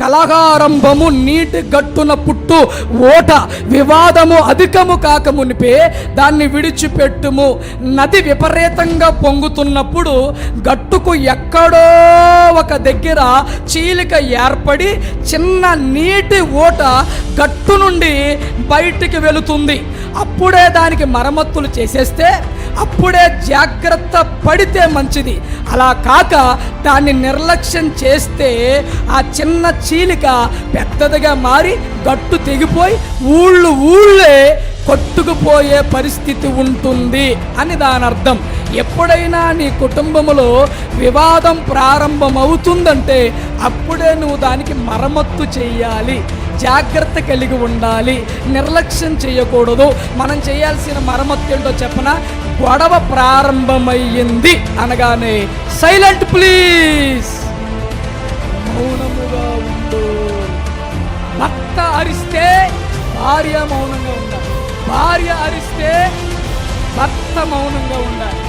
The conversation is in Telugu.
కలహారంభము నీటి గట్టున పుట్టు ఓట వివాదము అధికము కాక మునిపే దాన్ని విడిచిపెట్టుము. నది విపరీతంగా పొంగుతున్నప్పుడు గట్టుకు ఎక్కడో ఒక దగ్గర చీలిక ఏర్పడి చిన్న నీటి ఓట గట్టు నుండి బయటికి వెళుతుంది. అప్పుడే దానికి మరమ్మతులు చేసేస్తే అప్పుడే జాగ్రత్త పడితే మంచిది. అలా కాక దాన్ని నిర్లక్ష్యం చేస్తే ఆ చిన్న చీలిక పెద్దదిగా మారి గట్టు తెగిపోయి ఊళ్ళు ఊళ్ళే కొట్టుకుపోయే పరిస్థితి ఉంటుంది అని దాని అర్థం. ఎప్పుడైనా నీ కుటుంబంలో వివాదం ప్రారంభమవుతుందంటే అప్పుడే నువ్వు దానికి మరమ్మత్తు చేయాలి జాగ్రత్త కలిగి ఉండాలి. నిర్లక్ష్యం చేయకూడదు. మనం చేయాల్సిన మరమ్మత్తు ఏంటో చెప్పనా? గొడవ ప్రారంభమయ్యింది అనగానే సైలెంట్ ప్లీజ్. మౌనముగా ఉండు. భర్త అరిస్తే భార్య మౌనంగా ఉండాలి. భార్య అరిస్తే భర్త మౌనంగా ఉండాలి.